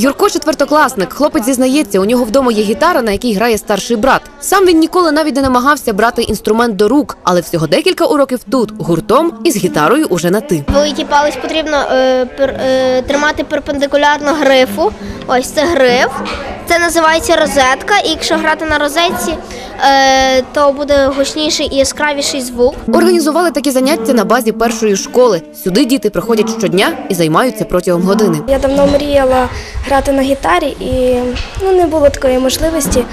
Юрко четвертокласник. Хлопець зізнається, у нього вдома є гітара, на якій грає старший брат. Сам він ніколи навіть не намагався брати інструмент до рук, але всього декілька уроків тут гуртом із гітарою уже на ти. Великий палець потрібно е, пер, е, тримати перпендикулярно грифу. Ось це гриф. Це називається розетка. І якщо грати на розетці, то буде гучніший і яскравіший звук. Організували такі заняття на базі першої школи. Сюди діти приходять щодня і займаються протягом години. Я давно мріяла грати на гітарі і ну, не було такої можливості.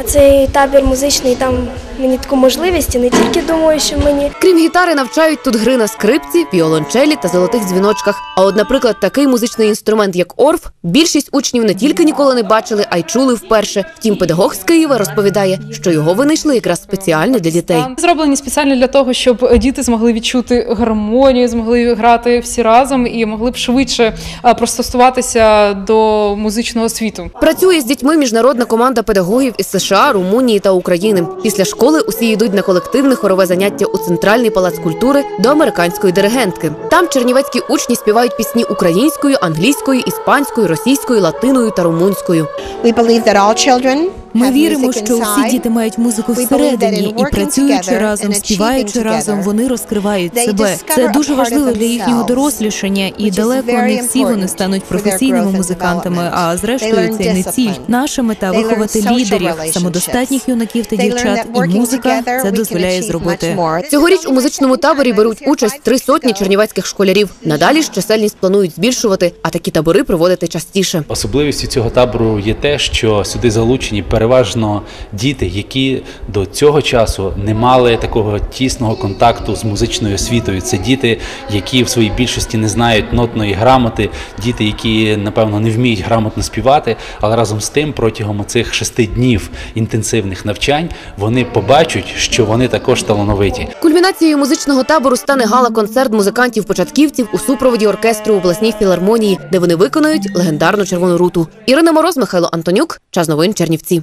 А цей табір музичний дав мені таку можливість і не тільки думаю, що мені Крім гітари, навчають тут гри на скрипці, віолончелі та золотих дзвіночках. А от, наприклад, такий музичний інструмент, як орф, більшість учнів не тільки ніколи не бачили, а й чули вперше. Втім, педагог з Києва розповідає, що його винайшли якраз спеціально для дітей. Зроблені спеціально для того, щоб діти змогли відчути гармонію, змогли грати всі разом і могли б швидше е, пристосуватися до музичного світу. Працює з дітьми міжнародна команда педагогів із США, Румунії та України. Після школи усі йдуть на колективне хорове заняття у центральний палац культури до американської диригентки. Там чернівецькі учні співають пісні українською, англійською, іспанською, російською, латиною та румунською. We believe that all children Ми віримо, що всі діти мають музику всередині, і працюючи разом, співаючи разом, вони розкривають себе. Це дуже важливо для їхнього дорослішання, і далеко не всі вони стануть професійними музикантами. А зрештою, це не ціль. Наша мета виховати лідерів, самодостатніх юнаків та дівчат. І музика це дозволяє зробити. Цьогоріч у музичному таборі беруть участь три сотні чернівецьких школярів. Надалі ж чисельність планують збільшувати, а такі табори проводити частіше. Особливістю цього табору є те, що сюди залучені переважно діти, які до цього часу не мали такого тісного контакту з музичною освітою. Це діти, які в своїй більшості не знають нотної грамоти, діти, які напевно не вміють грамотно співати, але разом з тим, протягом цих шести днів інтенсивних навчань вони побачать, що вони також талановиті. Кульмінацією музичного табору стане гала-концерт музикантів-початківців у супроводі оркестру обласній філармонії, де вони виконають легендарну червону руту. Ірина Мороз, Михайло Антонюк. Час новин Чернівці.